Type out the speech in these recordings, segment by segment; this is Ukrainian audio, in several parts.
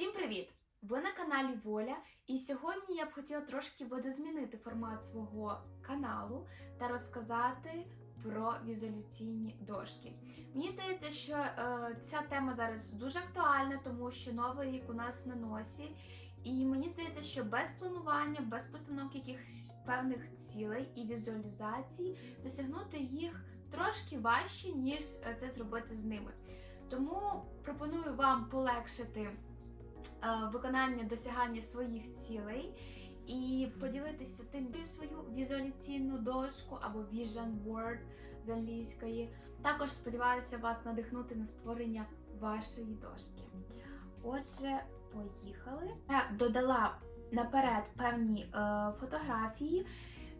Всім привіт! Ви на каналі Воля, і сьогодні я б хотіла трошки видозмінити формат свого каналу та розказати про візуаляційні дошки. Мені здається, що е, ця тема зараз дуже актуальна, тому що новий рік у нас на носі. І мені здається, що без планування, без постановки якихось певних цілей і візуалізацій досягнути їх трошки важче, ніж е, це зробити з ними. Тому пропоную вам полегшити виконання досягання своїх цілей і поділитися тим свою візуаляційну дошку або vision board з англійської. Також сподіваюся вас надихнути на створення вашої дошки. Отже, поїхали. Я додала наперед певні е, фотографії.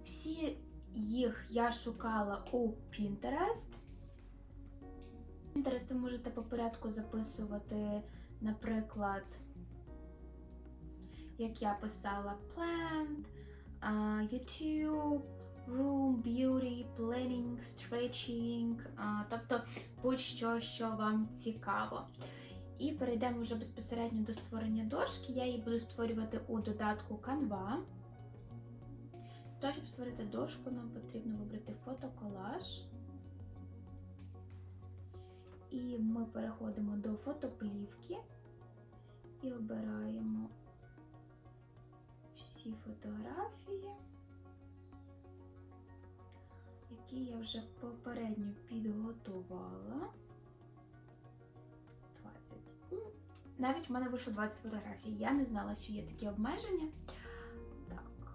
Всі їх я шукала у Pinterest. Pinterest ви можете по порядку записувати, наприклад, як я писала, plant, YouTube, room, beauty, planning, stretching, тобто будь-що, що вам цікаво. І перейдемо вже безпосередньо до створення дошки. Я її буду створювати у додатку Canva. Тож, щоб створити дошку, нам потрібно вибрати фотоколаж. І ми переходимо до фотоплівки і обираємо всі фотографії, які я вже попередньо підготувала. 20. Ну, Навіть в мене вийшло 20 фотографій. Я не знала, що є такі обмеження. Так.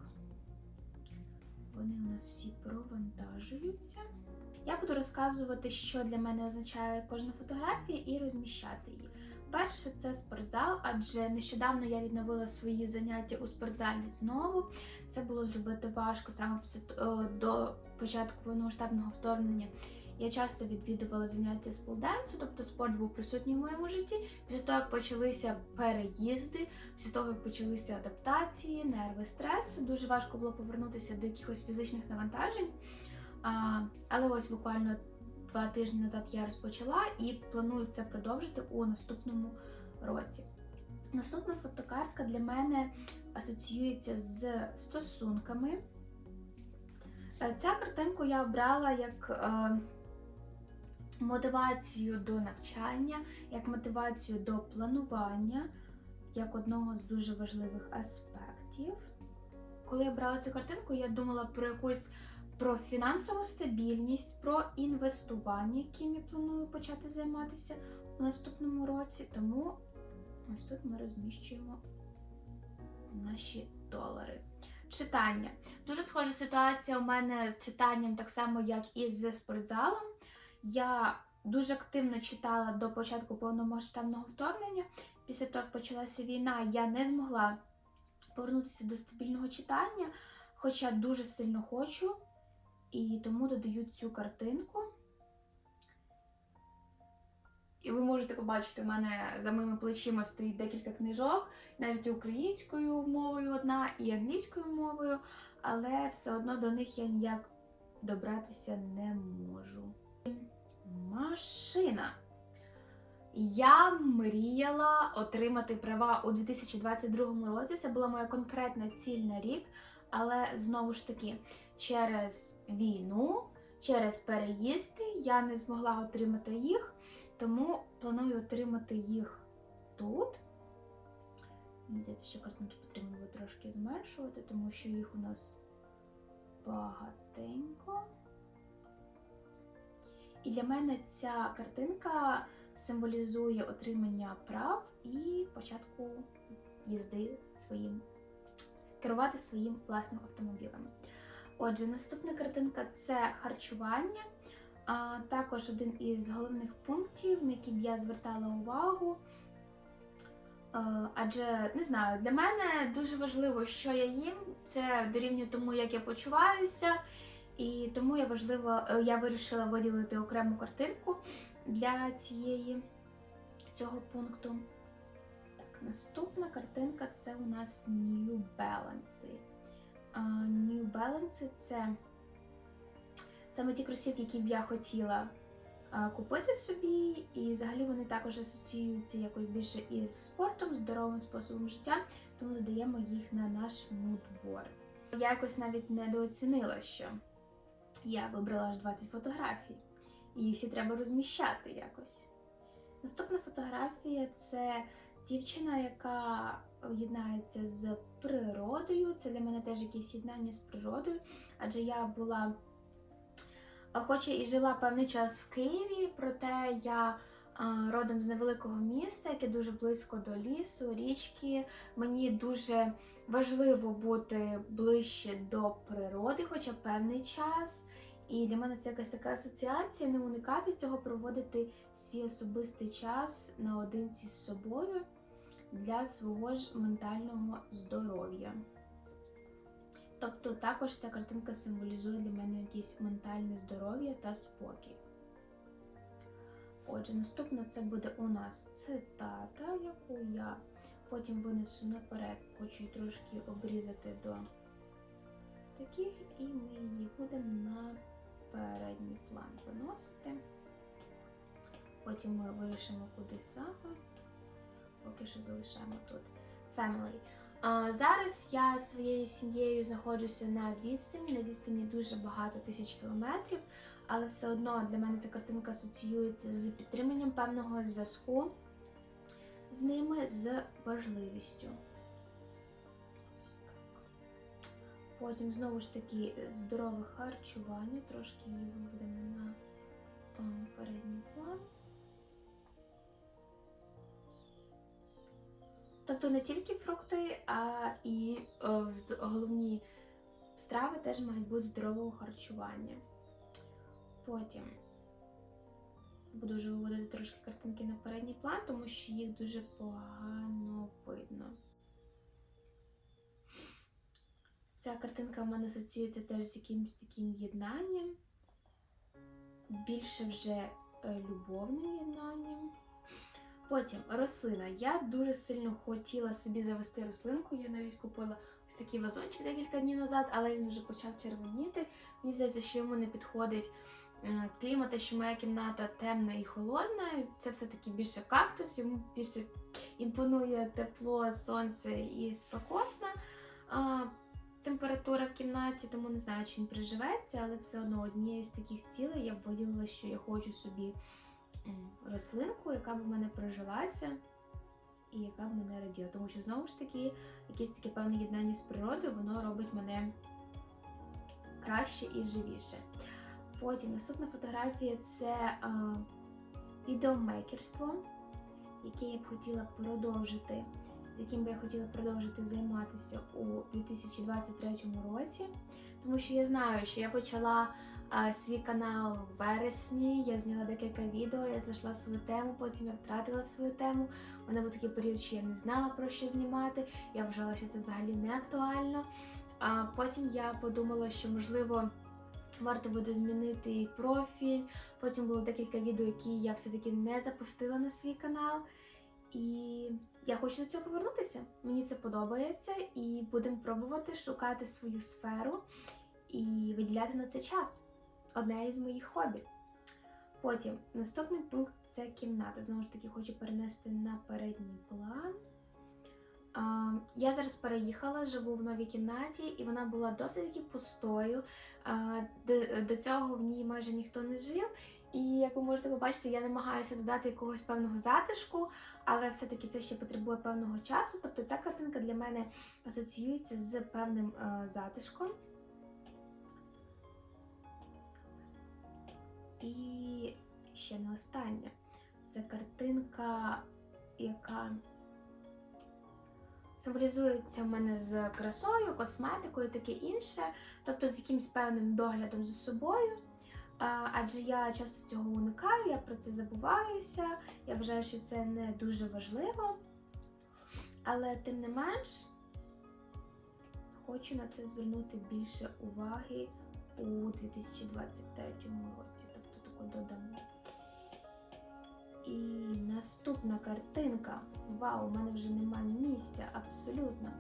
Вони у нас всі провантажуються. Я буду розказувати, що для мене означає кожна фотографія, і розміщати її. Перше, це спортзал, адже нещодавно я відновила свої заняття у спортзалі знову. Це було зробити важко саме е, до початку повномасштабного вторгнення. Я часто відвідувала заняття з полденсу, тобто спорт був присутній в моєму житті. Після того, як почалися переїзди, після того, як почалися адаптації, нерви, стрес, дуже важко було повернутися до якихось фізичних навантажень. А, але ось буквально два тижні назад я розпочала і планую це продовжити у наступному році. Наступна фотокартка для мене асоціюється з стосунками. Е, Ця картинку я обрала як е, мотивацію до навчання, як мотивацію до планування, як одного з дуже важливих аспектів. Коли я брала цю картинку, я думала про якусь про фінансову стабільність, про інвестування, яким я планую почати займатися у наступному році. Тому ось тут ми розміщуємо наші долари. Читання. Дуже схожа ситуація у мене з читанням, так само, як і з спортзалом. Я дуже активно читала до початку повномасштабного вторгнення. Після того, як почалася війна, я не змогла повернутися до стабільного читання, хоча дуже сильно хочу. І тому додаю цю картинку. І ви можете побачити, у мене за моїми плечима стоїть декілька книжок, навіть українською мовою одна, і англійською мовою, але все одно до них я ніяк добратися не можу. Машина. Я мріяла отримати права у 2022 році. Це була моя конкретна ціль на рік. Але знову ж таки, через війну, через переїзди я не змогла отримати їх, тому планую отримати їх тут. Мені здається, що картинки потрібно буде трошки зменшувати, тому що їх у нас багатенько. І для мене ця картинка символізує отримання прав і початку їзди своїм керувати своїм власним автомобілем. Отже, наступна картинка це харчування. Також один із головних пунктів, на які б я звертала увагу. Адже не знаю, для мене дуже важливо, що я їм. Це дорівнює тому, як я почуваюся. І тому я важливо, е, я вирішила виділити окрему картинку для цієї цього пункту. Так, наступна картинка це у нас New Balance. New Balance це саме ті кросівки, які б я хотіла купити собі, і взагалі вони також асоціюються якось більше із спортом, здоровим способом життя, тому додаємо їх на наш мудборд. Я якось навіть недооцінила, що я вибрала аж 20 фотографій, і їх всі треба розміщати якось. Наступна фотографія це дівчина, яка єднається з природою. Це для мене теж якесь єднання з природою, адже я була, а, хоча і жила певний час в Києві, проте я родом з невеликого міста, яке дуже близько до лісу, річки. Мені дуже важливо бути ближче до природи, хоча певний час. І для мене це якась така асоціація, не уникати цього, проводити свій особистий час наодинці з собою для свого ж ментального здоров'я. Тобто також ця картинка символізує для мене якесь ментальне здоров'я та спокій. Отже, наступна це буде у нас цитата, яку я потім винесу наперед, хочу трошки обрізати до таких, і ми її будемо на передній план виносити. Потім ми вирішимо, куди саме. Поки що залишаємо тут family. А, зараз я своєю сім'єю знаходжуся на відстані. На відстані дуже багато тисяч кілометрів, але все одно для мене ця картинка асоціюється з підтриманням певного зв'язку з ними з важливістю. Потім знову ж таки здорове харчування, трошки її виведемо на передній план. Тобто не тільки фрукти, а і е, з- головні страви теж мають бути здорового харчування. Потім буду вже виводити трошки картинки на передній план, тому що їх дуже погано видно. Ця картинка в мене асоціюється теж з якимось таким єднанням, більше вже е, любовним єднанням. Потім рослина. Я дуже сильно хотіла собі завести рослинку. Я навіть купила ось такий вазончик декілька днів назад, але він вже почав червоніти. Мені здається, що йому не підходить е, клімат, і що моя кімната темна і холодна. Це все-таки більше кактус, йому більше імпонує тепло, сонце і спекотна температура в кімнаті, тому не знаю, чи він приживеться, але все одно однією з таких цілей я б виділила, що я хочу собі рослинку, яка б в мене прижилася і яка б мене раділа. Тому що знову ж таки, якесь таке певне єднання з природою, воно робить мене краще і живіше. Потім наступна фотографія це а, відеомейкерство, яке я б хотіла продовжити, з яким би я хотіла продовжити займатися у 2023 році. Тому що я знаю, що я почала свій канал в вересні. Я зняла декілька відео, я знайшла свою тему, потім я втратила свою тему. У мене був такий період, що я не знала про що знімати. Я вважала, що це взагалі не актуально. А потім я подумала, що можливо. Варто буде змінити профіль. Потім було декілька відео, які я все-таки не запустила на свій канал. І я хочу до цього повернутися. Мені це подобається, і будемо пробувати шукати свою сферу і виділяти на це час. Одне із моїх хобі. Потім наступний пункт це кімната. Знову ж таки, хочу перенести на передній план. Я зараз переїхала, живу в новій кімнаті, і вона була досить таки пустою. До, цього в ній майже ніхто не жив. І як ви можете побачити, я намагаюся додати якогось певного затишку, але все-таки це ще потребує певного часу. Тобто ця картинка для мене асоціюється з певним е, затишком. І ще не остання. Це картинка, яка символізується в мене з красою, косметикою, таке інше, тобто з якимось певним доглядом за собою. Адже я часто цього уникаю, я про це забуваюся. Я вважаю, що це не дуже важливо. Але тим не менш, хочу на це звернути більше уваги у 2023 році. Додамо. І наступна картинка. Вау, у мене вже немає місця, абсолютно.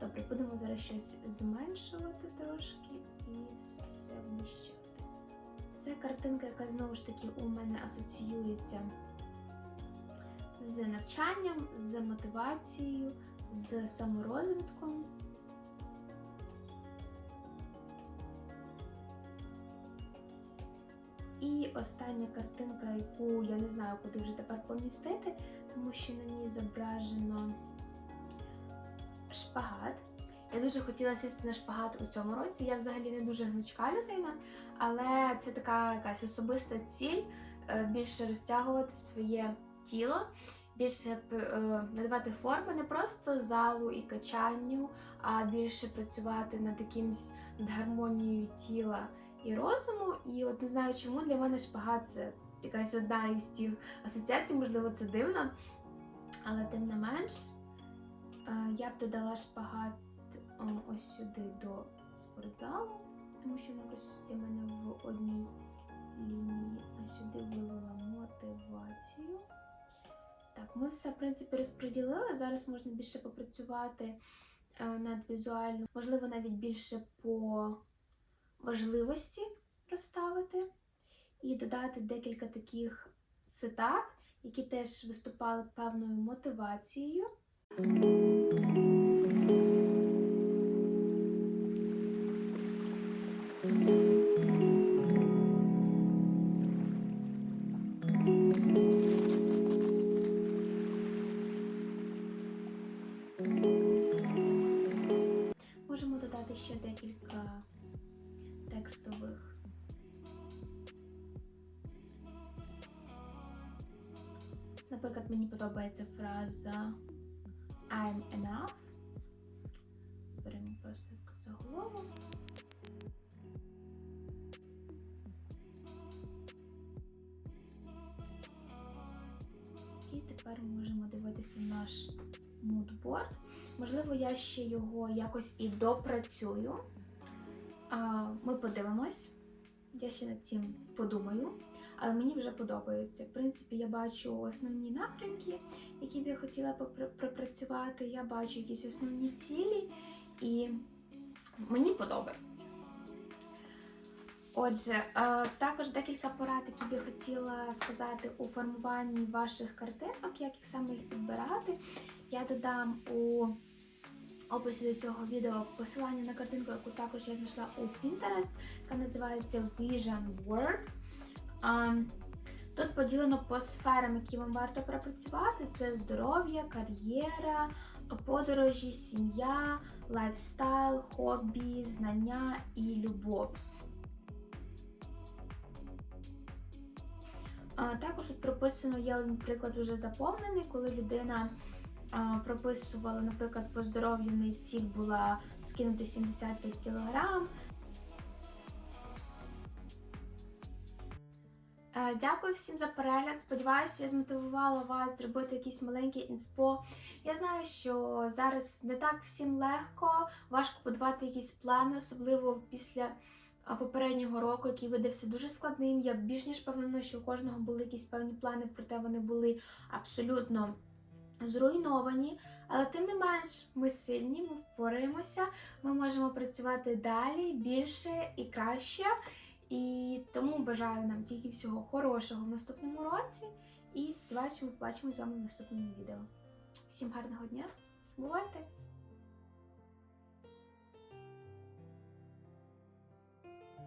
Добре, будемо зараз щось зменшувати трошки і все вміщати. Це картинка, яка знову ж таки у мене асоціюється з навчанням, з мотивацією, з саморозвитком. Остання картинка, яку я не знаю, куди вже тепер помістити, тому що на ній зображено шпагат. Я дуже хотіла сісти на шпагат у цьому році. Я взагалі не дуже гнучка людина, але це така якась особиста ціль е, більше розтягувати своє тіло, більше е, надавати форми не просто залу і качанню, а більше працювати над якимсь над гармонією тіла і розуму. І от не знаю, чому для мене шпагат це якась одна із тих асоціацій, можливо, це дивно, але тим не менш. Е, Я б додала шпагат ось сюди до спортзалу, тому що якось для мене в одній лінії, а сюди вивела мотивацію. Так, ми все, в принципі, розподілили. Зараз можна більше попрацювати е, над візуально, можливо, навіть більше по важливості розставити і додати декілька таких цитат, які теж виступали певною мотивацією. Наприклад, мені подобається фраза I'm enough. Беремо просто як заголовок. І тепер ми можемо дивитися наш мудборд. Можливо, я ще його якось і допрацюю. Ми подивимось. Я ще над цим подумаю, але мені вже подобається. В принципі, я бачу основні напрямки, які б я хотіла пропрацювати. Я бачу якісь основні цілі, і мені подобається. Отже, е, також декілька порад, які б я хотіла сказати у формуванні ваших картинок, як їх саме їх підбирати. Я додам у описі до цього відео посилання на картинку, яку також я знайшла у Pinterest, яка називається Vision Word. Тут поділено по сферам, які вам варто пропрацювати: це здоров'я, кар'єра, подорожі, сім'я, лайфстайл, хобі, знання і любов. Також тут прописано, є один приклад уже заповнений, коли людина прописувала, наприклад, по здоров'ю в ціль була скинути 75 кг. Е, Дякую всім за перегляд. Сподіваюся, я змотивувала вас зробити якийсь маленький інспо. Я знаю, що зараз не так всім легко, важко будувати якісь плани, особливо після попереднього року, який видався дуже складним. Я більш ніж певна, що у кожного були якісь певні плани, проте вони були абсолютно зруйновані. Але тим не менш, ми сильні, ми впораємося, ми можемо працювати далі, більше і краще. І тому бажаю нам тільки всього хорошого в наступному році. І сподіваюся, ми побачимо з вами в наступному відео. Всім гарного дня! Бувайте!